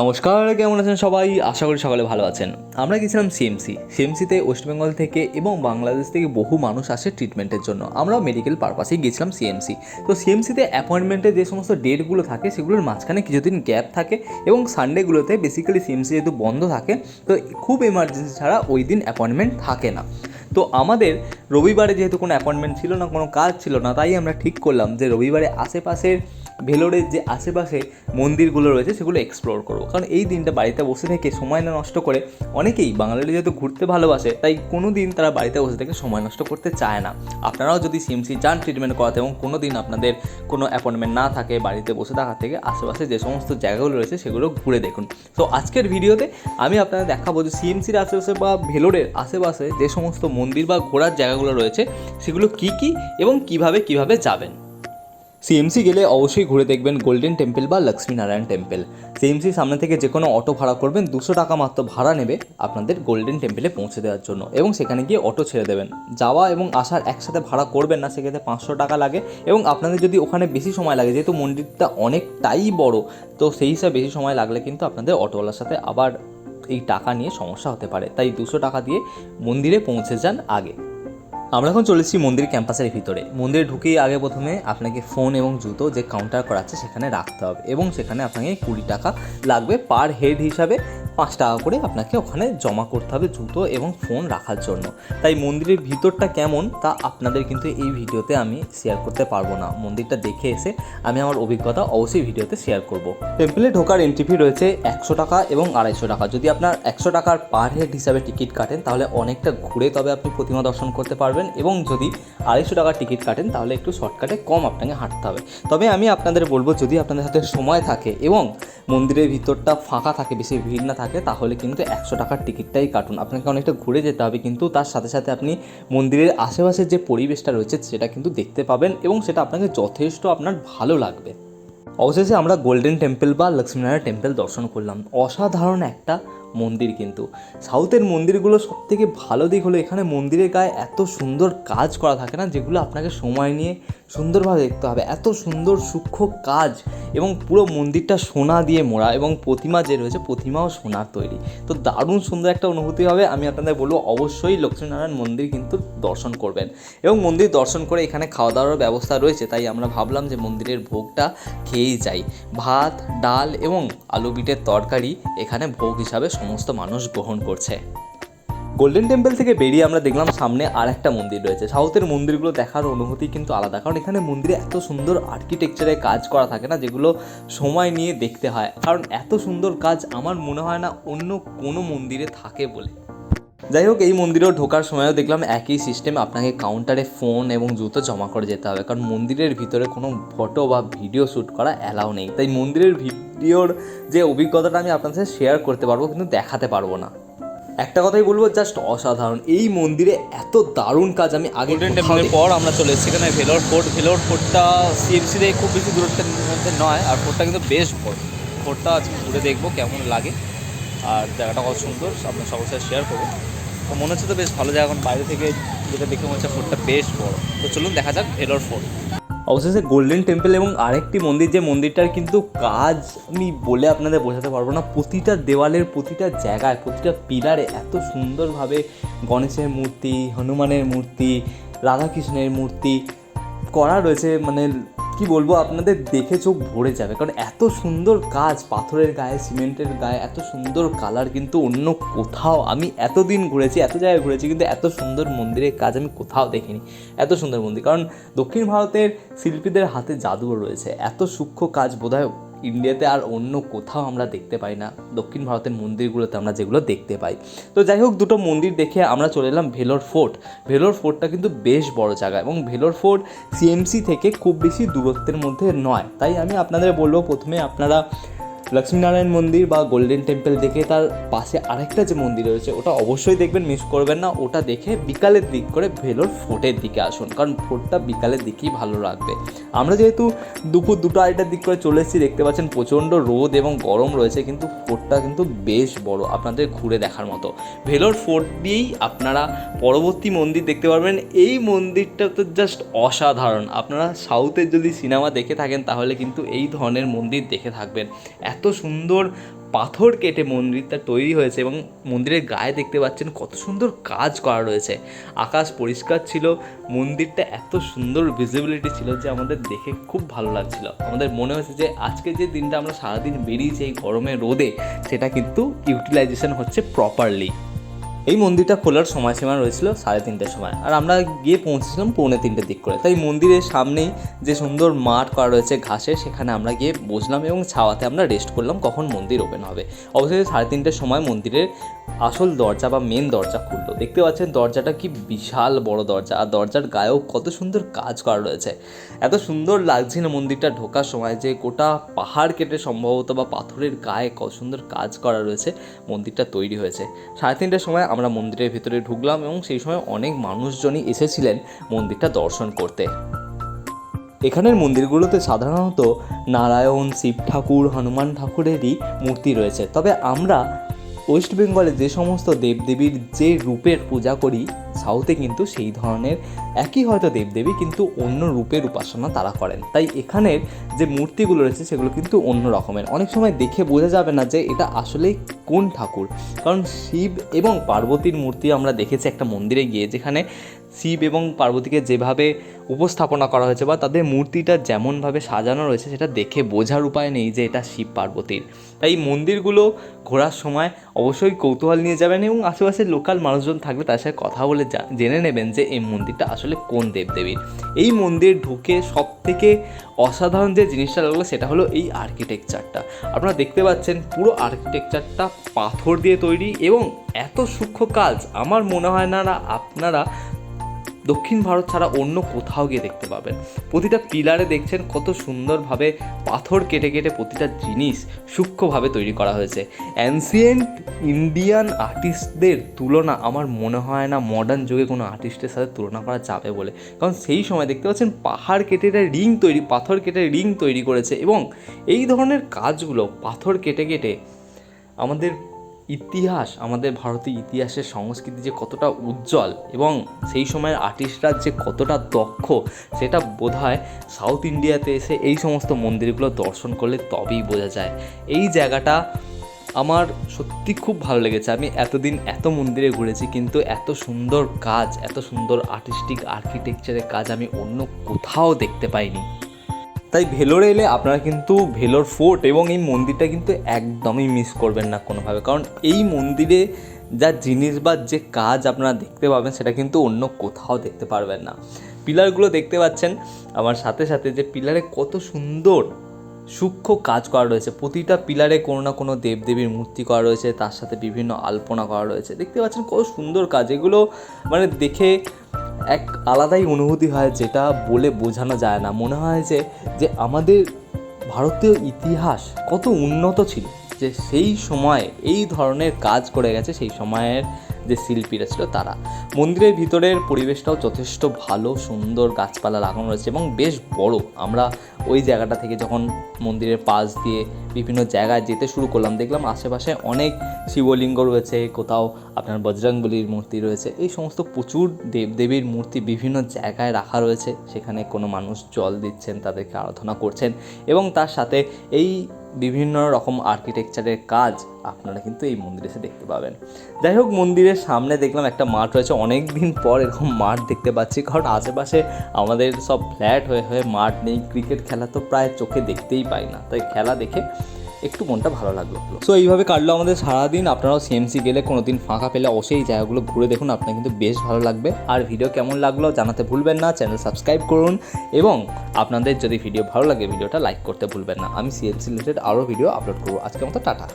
নমস্কার, কেমন আছেন সবাই? আশা করি সকালে ভালো আছেন। আমরা গেছিলাম সিএমসি সিএমসিতে ওয়েস্টবেঙ্গল থেকে এবং বাংলাদেশ থেকে বহু মানুষ আসে ট্রিটমেন্টের জন্য। আমরা মেডিকেল পারপাসেই গেছিলাম সিএমসি তো সিএমসিতে অ্যাপয়েন্টমেন্টে যে সমস্ত ডেটগুলো থাকে, সেগুলোর মাঝখানে কিছুদিন গ্যাপ থাকে এবং সানডেগুলোতে বেসিক্যালি সিএমসি যেহেতু বন্ধ থাকে, তো খুব এমার্জেন্সি ছাড়া ওই দিন অ্যাপয়েন্টমেন্ট থাকে না। তো আমাদের রবিবারে যেহেতু কোনো অ্যাপয়েন্টমেন্ট ছিল না, কোনো কাজ ছিল না, তাই আমরা ঠিক করলাম যে রবিবারে আশেপাশের ভেলোরের যে আশেপাশে মন্দিরগুলো রয়েছে, সেগুলো এক্সপ্লোর করব। কারণ এই দিনটা বাড়িতে বসে থেকে সময় না নষ্ট করে অনেকেই বাঙালিরা যেহেতু ঘুরতে ভালোবাসে, তাই কোনো দিন তারা বাড়িতে বসে থেকে সময় নষ্ট করতে চায় না। আপনারাও যদি সিএমসি যান ট্রিটমেন্ট করাতে এবং কোনো দিন আপনাদের কোনো অ্যাপয়েন্টমেন্ট না থাকে বাড়িতে বসে থাকার থেকে, আশেপাশে যে সমস্ত জায়গাগুলো রয়েছে, সেগুলো ঘুরে দেখুন। তো আজকের ভিডিওতে আমি আপনাদের দেখাবো যে সিএমসির আশেপাশে বা ভেলোরের আশেপাশে যে সমস্ত মন্দির বা ঘোরার জায়গাগুলো রয়েছে, সেগুলো কী কী এবং কীভাবে কীভাবে যাবেন। সিএমসি গেলে অবশ্যই ঘুরে দেখবেন গোল্ডেন টেম্পল বা লক্ষ্মীনারায়ণ টেম্পল সিএমসি সামনে থেকে যে কোনো অটো ভাড়া করবেন, দুশো টাকা মাত্র ভাড়া নেবে আপনাদের গোল্ডেন টেম্পলে পৌঁছে দেওয়ার জন্য এবং সেখানে গিয়ে অটো ছেড়ে দেবেন। যাওয়া এবং আসার একসাথে ভাড়া করবেন না, সেক্ষেত্রে পাঁচশো টাকা লাগে এবং আপনাদের যদি ওখানে বেশি সময় লাগে, যেহেতু মন্দিরটা অনেকটাই বড়, তো সেই হিসাবে বেশি সময় লাগলে কিন্তু আপনাদের অটোওয়ালার সাথে আবার এই টাকা নিয়ে সমস্যা হতে পারে। তাই দুশো টাকা দিয়ে মন্দিরে পৌঁছে যান আগে। আমরা এখন চলেছি মন্দির ক্যাম্পাসের ভিতরে। মন্দিরে ঢুকেই আগে প্রথমে আপনাকে ফোন এবং জুতো যে কাউন্টার করাচ্ছে সেখানে রাখতে হবে এবং সেখানে আপনাকে কুড়ি টাকা লাগবে পার হেড হিসাবে। পাঁচ টাকা করে আপনাকে ওখানে জমা করতে হবে জুতো এবং ফোন রাখার জন্য। তাই মন্দিরের ভিতরটা কেমন তা আপনাদের কিন্তু এই ভিডিওতে আমি শেয়ার করতে পারব না। মন্দিরটা দেখে এসে আমি আমার অভিজ্ঞতা অবশ্যই ভিডিওতে শেয়ার করব। টেম্পলে ঢোকার এন্ট্রি ফি রয়েছে একশো টাকা এবং আড়াইশো টাকা। যদি আপনার একশো টাকার পার হেড হিসাবে টিকিট কাটেন, তাহলে অনেকটা ঘুরে তবে আপনি প্রতিমা দর্শন করতে পারবেন এবং যদি আড়াইশো টাকার টিকিট কাটেন, তাহলে একটু শর্টকাটে কম আপনাকে হাঁটতে হবে। তবে আমি আপনাদের বলব, যদি আপনাদের হাতে সময় থাকে এবং মন্দিরের ভিতরটা ফাঁকা থাকে, বেশি ভিড় না থাকে তাহলে কিন্তু একশো টাকার টিকিটটাই কাটুন। আপনাকে অনেকটা ঘুরে যেতে হবে, কিন্তু তার সাথে সাথে আপনি মন্দিরের আশেপাশের যে পরিবেশটা রয়েছে, সেটা কিন্তু দেখতে পাবেন এবং সেটা আপনাকে যথেষ্ট আপনার ভালো লাগবে। অবশেষে আমরা গোল্ডেন টেম্পল বা লক্ষ্মীনারায়ণ টেম্পল দর্শন করলাম। অসাধারণ একটা মন্দির কিন্তু। সাউথের মন্দিরগুলো সব থেকে ভালো দিক হলো এখানে মন্দিরের গায়ে এত সুন্দর কাজ করা থাকে না, যেগুলো আপনাকে সময় নিয়ে সুন্দরভাবে দেখতে হবে। এত সুন্দর সূক্ষ্ম কাজ এবং পুরো মন্দিরটা সোনা দিয়ে মোড়া এবং প্রতিমা যে রয়েছে, প্রতিমাও সোনার তৈরি। তো দারুণ সুন্দর একটা অনুভূতি হবে, আমি আপনাদের বলব অবশ্যই লক্ষ্মীনারায়ণ মন্দির কিন্তু দর্শন করবেন। এবং মন্দির দর্শন করে এখানে খাওয়া দাওয়ার ব্যবস্থা রয়েছে, তাই আমরা ভাবলাম যে মন্দিরের ভোগটা খেয়েই যাই। ভাত, ডাল এবং আলু বিটের তরকারি এখানে ভোগ হিসাবে সমস্ত মানুষ গ্রহণ করছে। গোল্ডেন টেম্পল থেকে বেরিয়ে আমরা দেখলাম সামনে আর একটা মন্দির রয়েছে। সাউথের মন্দিরগুলো দেখার অনুভূতি কিন্তু আলাদা, কারণ এখানে মন্দিরে এত সুন্দর আর্কিটেকচারে কাজ করা থাকে না, যেগুলো সময় নিয়ে দেখতে হয়। কারণ এত সুন্দর কাজ আমার মনে হয় না অন্য কোনো মন্দিরে থাকে বলে। যাই হোক এই মন্দিরেও ঢোকার সময়ও দেখলাম একই সিস্টেম আপনাকে কাউন্টারে ফোন এবং জুতো জমা করে যেতে হবে। কারণ মন্দিরের ভিতরে কোনো ফটো বা ভিডিও শ্যুট করা অ্যালাউ নেই। তাই মন্দিরের ভিডিওর যে অভিজ্ঞতাটা আমি আপনার সাথে শেয়ার করতে পারব কিন্তু দেখাতে পারব না। একটা কথাই বলব জাস্ট অসাধারণ। এই মন্দিরে এত দারুণ কাজ আমি আগে টেম্পলের পর আমরা চলে এসেছি এখানে ভেলোর ফোর্ট ভেলোর ফোর্টটা সিএমসি থেকে খুব বেশি দূরত্বের মধ্যে নয় আর ফোর্টটা কিন্তু বেশ বড়। ফোর্টটা আজকে ঘুরে দেখব কেমন লাগে। আর জায়গাটা কত সুন্দর আপনার সবার সাথে শেয়ার করব। তো মনে হচ্ছে তো বেশ ভালো জায়গা এখন বাইরে থেকে যেটা দেখে মনে হচ্ছে ফোর্টটা বেশ বড়। তো চলুন দেখা যাক ভেলোর ফোর্ট অবশেষে গোল্ডেন টেম্পল এবং আরেকটি মন্দির, যে মন্দিরটার কিন্তু কাজ আমি বলে আপনাদের বোঝাতে পারব না। প্রতিটা দেওয়ালের, প্রতিটা জায়গায়, প্রতিটা পিলারে এত সুন্দরভাবে গণেশের মূর্তি, হনুমানের মূর্তি, রাধাকৃষ্ণের মূর্তি করা রয়েছে। মানে কি বলব, আপনাদের দেখে চোখ ভরে যাবে। কারণ এত সুন্দর কাজ পাথরের গায়ে, সিমেন্টের গায়ে, এত সুন্দর কালার কিন্তু অন্য কোথাও আমি এতদিন ঘুরেছি, এত জায়গায় ঘুরেছি, কিন্তু এত সুন্দর মন্দিরের কাজ আমি কোথাও দেখিনি। এত সুন্দর মন্দির। কারণ দক্ষিণ ভারতের শিল্পীদের হাতে জাদুও রয়েছে। এত সূক্ষ্ম কাজ বোধহয় ইন্ডিয়াতে আর অন্য কোথাও আমরা দেখতে পাই না। দক্ষিণ ভারতের মন্দিরগুলোতে আমরা যেগুলো দেখতে পাই। তো যাই হোক, দুটো মন্দির দেখে আমরা চলে এলাম ভেলোর ফোর্ট। ভেলোর ফোর্টটা কিন্তু বেশ বড় জায়গা এবং ভেলোর ফোর্ট সিএমসি থেকে খুব বেশি দূরত্বের মধ্যে নয়। তাই আমি আপনাদের বলব, প্রথমে আপনারা লক্ষ্মীনারায়ণ মন্দির বা গোল্ডেন টেম্পল দেখে তার পাশে আরেকটা যে মন্দির রয়েছে, ওটা অবশ্যই দেখবেন মিস করবেন না। ওটা দেখে বিকালের দিক করে ভেলোর ফোর্টের দিকে আসুন, কারণ ফোর্টটা বিকালের দিকেই ভালো লাগবে আমরা যেহেতু দুপুর দুটো আড়াইটার দিক করে চলে এসেছি, দেখতে পাচ্ছেন প্রচণ্ড রোদ এবং গরম রয়েছে, কিন্তু ফোর্টটা কিন্তু বেশ বড়, আপনাদের ঘুরে দেখার মতো। ভেলোর ফোর্ট দিয়েই আপনারা পরবর্তী মন্দির দেখতে পারবেন। এই মন্দিরটা তো জাস্ট অসাধারণ। আপনারা সাউথের যদি সিনেমা দেখে থাকেন, তাহলে কিন্তু এই ধরনের মন্দির দেখে থাকবেন। এত সুন্দর পাথর কেটে মন্দিরটা তৈরি হয়েছে এবং মন্দিরের গায়ে দেখতে পাচ্ছেন কত সুন্দর কাজ করা রয়েছে। আকাশ পরিষ্কার ছিল, মন্দিরটা এত সুন্দর ভিজিবিলিটি ছিল যে আমাদের দেখে খুব ভালো লাগছিল। আমাদের মনে হয়েছে যে আজকে যে দিনটা আমরা সারাদিন বেরিয়েছি এই গরমে রোদে, সেটা কিন্তু ইউটিলাইজেশন হচ্ছে প্রপারলি এই মন্দিরটা খোলার সময়সীমা রয়েছিল সাড়ে তিনটের সময়। আর আমরা গিয়ে পৌঁছেছিলাম পৌনে তিনটের দিক করে। তাই মন্দিরের সামনেই যে সুন্দর মাঠ করা রয়েছে ঘাসে সেখানে আমরা গিয়ে বসলাম এবং ছাওয়াতে আমরা রেস্ট করলাম কখন মন্দির ওপেন হবে। অবশ্যই সাড়ে তিনটের সময় মন্দিরের আসল দরজা বা মেন দরজা খুললো। দেখতে পাচ্ছেন দরজাটা কি বিশাল বড় দরজা। আর দরজার গায়েও কত সুন্দর কাজ করা রয়েছে। এত সুন্দর লাগছিল মন্দিরটা ঢোকার সময় যে গোটা পাহাড় কেটে সম্ভবত বা পাথরের গায়ে কত সুন্দর কাজ করা রয়েছে মন্দিরটা তৈরি হয়েছে। সাড়ে তিনটের সময় আমরা মন্দিরের ভেতরে ঢুকলাম এবং সেই সময় অনেক মানুষজনই এসেছিলেন মন্দিরটা দর্শন করতে। এখানের মন্দিরগুলোতে সাধারণত নারায়ণ, শিব ঠাকুর, হনুমান ঠাকুরেরই মূর্তি রয়েছে। তবে আমরা ওয়েস্ট বেঙ্গলে যে সমস্ত দেবদেবীর যে রূপের পূজা করি, সাউথে কিন্তু সেই ধরনের একই হয়তো দেবদেবী, কিন্তু অন্য রূপের উপাসনা তারা করেন। তাই এখানের যে মূর্তিগুলো রয়েছে, সেগুলো কিন্তু অন্য রকমের। অনেক সময় দেখে বোঝা যাবে না যে এটা আসলে কোন ঠাকুর। কারণ শিব এবং পার্বতীর মূর্তি আমরা দেখেছি একটা মন্দিরে গিয়ে, যেখানে শিব এবং পার্বতীকে যেভাবে উপস্থাপনা করা হয়েছে বা তাদের মূর্তিটা যেমনভাবে সাজানো রয়েছে, সেটা দেখে বোঝার উপায় নেই যে এটা শিব পার্বতীর। তাই এই মন্দিরগুলো ঘোরার সময় অবশ্যই কৌতূহল নিয়ে যাবেন এবং আশেপাশের লোকাল মানুষজন থাকলে তার সাথে কথা বলে জেনে নেবেন যে এই মন্দিরটা আসলে কোন দেবদেবীর। এই মন্দির ঢুকে সব থেকে অসাধারণ যে জিনিসটা লাগল সেটা হলো এই আর্কিটেকচারটা আপনারা দেখতে পাচ্ছেন পুরো আর্কিটেকচারটা পাথর দিয়ে তৈরি এবং এত সূক্ষ্ম কাজ। আমার মনে হয় না আপনারা দক্ষিণ ভারত ছাড়া অন্য কোথাও গিয়ে দেখতে পাবেন। প্রতিটা পিলারে দেখছেন কত সুন্দরভাবে পাথর কেটে কেটে প্রতিটা জিনিস সূক্ষ্মভাবে তৈরি করা হয়েছে। অ্যানসিয়েন্ট ইন্ডিয়ান আর্টিস্টদের তুলনা আমার মনে হয় না মডার্ন যুগে কোনো আর্টিস্টের সাথে তুলনা করা যাবে বলে। কারণ সেই সময় দেখতে পাচ্ছেন পাহাড় কেটে রিং তৈরি, পাথর কেটে রিং তৈরি করেছে এবং এই ধরনের কাজগুলো পাথর কেটে কেটে আমাদের ইতিহাস, আমাদের ভারতীয় ইতিহাসের সংস্কৃতি যে কতটা উজ্জ্বল এবং সেই সময়ের আর্টিস্টরা যে কতটা দক্ষ, সেটা বোধ হয় সাউথ ইন্ডিয়াতে এসে এই সমস্ত মন্দিরগুলো দর্শন করলে তবেই বোঝা যায়। এই জায়গাটা আমার সত্যি খুব ভালো লেগেছে। আমি এতদিন এত মন্দিরে ঘুরেছি, কিন্তু এত সুন্দর কাজ, এত সুন্দর আর্টিস্টিক আর্কিটেকচারের কাজ আমি অন্য কোথাও দেখতে পাইনি। তাই ভেলোরে এলে আপনারা কিন্তু ভেলোর ফোর্ট এবং এই মন্দিরটা কিন্তু একদমই মিস করবেন না কোনোভাবে। কারণ এই মন্দিরে যা জিনিস বা যে কাজ আপনারা দেখতে পাবেন সেটা কিন্তু অন্য কোথাও দেখতে পারবেন না। পিলারগুলো দেখতে পাচ্ছেন আমার সাথে সাথে যে পিলারে কত সুন্দর সূক্ষ্ম কাজ করা রয়েছে। প্রতিটা পিলারে কোনো না কোনো দেবদেবীর মূর্তি করা রয়েছে, তার সাথে বিভিন্ন আলপনা করা রয়েছে। দেখতে পাচ্ছেন কত সুন্দর কাজ। এগুলো মানে দেখে এক আলাদাই অনুভূতি হয় যেটা বলে বোঝানো যায় না। মনে হয় যে যে আমাদের ভারতীয় ইতিহাস কত উন্নত ছিল, যে সেই সময় এই ধরনের কাজ করে গেছে, সেই সময়ের যে শিল্পীরা ছিল তারা। মন্দিরের ভিতরের পরিবেশটাও যথেষ্ট ভালো, সুন্দর, গাছপালা লাগানো রয়েছে এবং বেশ বড়। আমরা ওই জায়গাটা থেকে যখন মন্দিরের পাশ দিয়ে বিভিন্ন জায়গায় যেতে শুরু করলাম, দেখলাম আশেপাশে অনেক শিবলিঙ্গ রয়েছে, কোথাও আপনার বজরংবলির মূর্তি রয়েছে। এই সমস্ত প্রচুর দেবদেবীর মূর্তি বিভিন্ন জায়গায় রাখা রয়েছে। সেখানে কোনো মানুষ জল দিচ্ছেন, তাদেরকে আরাধনা করছেন এবং তার সাথে এই বিভিন্ন রকম আর্কিটেকচারের কাজ আপনারা কিন্তু এই মন্দিরে এসে দেখতে পাবেন। যাই হোক, মন্দিরের সামনে দেখলাম একটা মাঠ রয়েছে অনেক দিন পর এরকম মাঠ দেখতে পাচ্ছি, কারণ আশেপাশে আমাদের সব ফ্ল্যাট হয়ে হয়ে মাঠ নেই ক্রিকেট খেলা তো প্রায় চোখে দেখতেই পাই না। তাই খেলা দেখে একটু মনটা ভালো লাগল। সো এইভাবে কাটলো আমাদের সারাদিন। আপনারাও সিএমসি গেলে কোনোদিন ফাঁকা পেলে অবশ্যই জায়গাগুলো ঘুরে দেখুন। আপনার কিন্তু বেশ ভালো লাগবে। আর ভিডিও কেমন লাগল জানাতে ভুলবেন না। চ্যানেল সাবস্ক্রাইব করুন। এবং আপনাদের যদি ভিডিও ভালো লাগে ভিডিওটা লাইক করতে ভুলবেন না। আমি সিএমসি রিলেটেড আরও ভিডিও আপলোড করব। আজকে মতো টাটা।